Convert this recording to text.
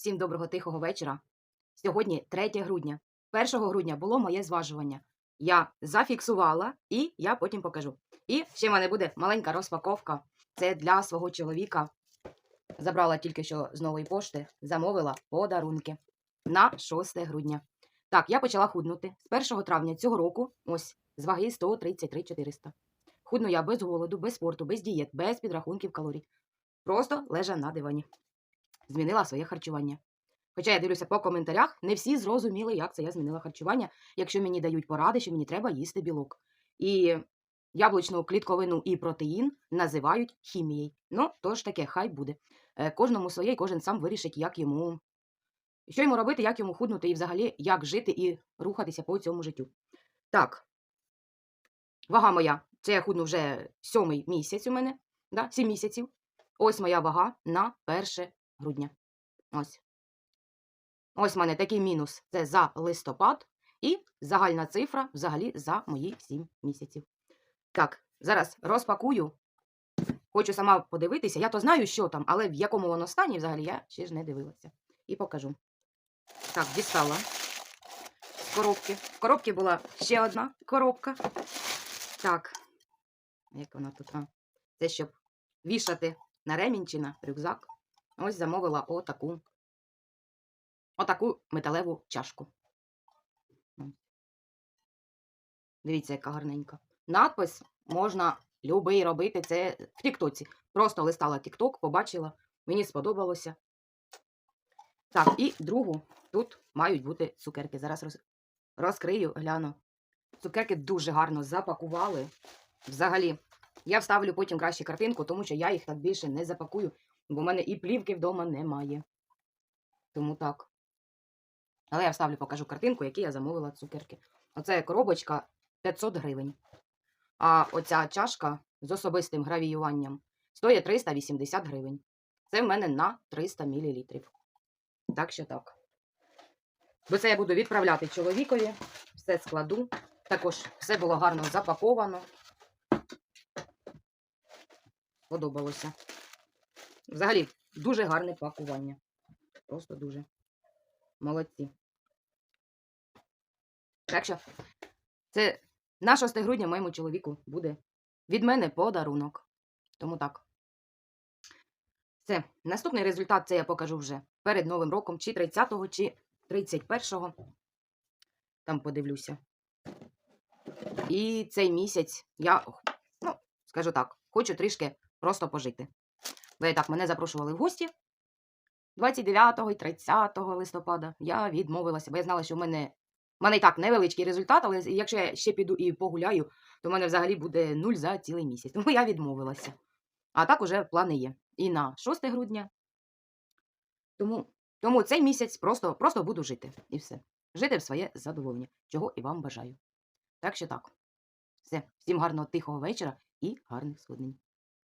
Всім доброго тихого вечора. Сьогодні 3 грудня. 1 грудня було моє зважування. Я зафіксувала і я потім покажу. І ще в мене буде маленька розпаковка. Це для свого чоловіка. Забрала тільки що з нової пошти, замовила подарунки на 6 грудня. Так, я почала худнути з 1 травня цього року, ось з ваги 133 400. Худну я без голоду, без спорту, без дієт, без підрахунків калорій. Просто лежа на дивані змінила своє харчування. Хоча я дивлюся по коментарях, не всі зрозуміли, як це я змінила харчування, якщо мені дають поради, що мені треба їсти білок. І яблучну клітковину і протеїн називають хімією. Ну, то ж таке, хай буде. Е, Кожному своє, і кожен сам вирішить, як йому, що йому робити, як йому худнути, і взагалі, як жити і рухатися по цьому життю. Так, вага моя, це я худну вже сьомий місяць у мене, да, сім місяців. Ось моя вага на 1 грудня. Ось. Ось в мене такий мінус. Це за листопад. І загальна цифра взагалі за мої 7 місяців. Так, зараз розпакую. Хочу сама подивитися. Я то знаю, що там, але в якому воно стані взагалі я ще ж не дивилася. І покажу. Так, дістала з коробки. В коробці була ще одна коробка. Так. Як вона тут? А? Це щоб вішати на ремінь чи на рюкзак. Ось замовила отаку, отаку металеву чашку. Дивіться, яка гарненька. Надпис можна любий робити. Це в Тіктоці. Просто листала Тікток, побачила, мені сподобалося. Так, і другу тут мають бути цукерки. Зараз роз... розкрию, гляну. Цукерки дуже гарно запакували. Взагалі, я вставлю потім краще картинку, тому що я їх так більше не запакую, бо в мене і плівки вдома немає. Тому так. Але я вставлю, покажу картинку, які я замовила цукерки. Оце коробочка 500 гривень. А оця чашка з особистим гравіюванням стоїть 380 гривень. Це в мене на 300 мл. Так що так. Бо це я буду відправляти чоловікові, все складу. Також все було гарно запаковано. Подобалося. Взагалі, дуже гарне пакування. Просто дуже. Молодці. Так що, це на 6 грудня моєму чоловіку буде від мене подарунок. Тому так. Це наступний результат це я покажу вже перед Новим роком, чи 30-го, чи 31-го. Там подивлюся. І цей місяць я, ну, скажу так, хочу трішки просто пожити. І так мене запрошували в гості 29 і 30 листопада. Я відмовилася, бо я знала, що в мене, в мене і так невеличкий результат, але якщо я ще піду і погуляю, то в мене взагалі буде нуль за цілий місяць. Тому я відмовилася. А так уже плани є. І на 6 грудня. Тому, тому цей місяць просто, просто буду жити. І все. Жити в своє задоволення, чого і вам бажаю. Так що так. Все. Всім гарного тихого вечора і гарних сходнень.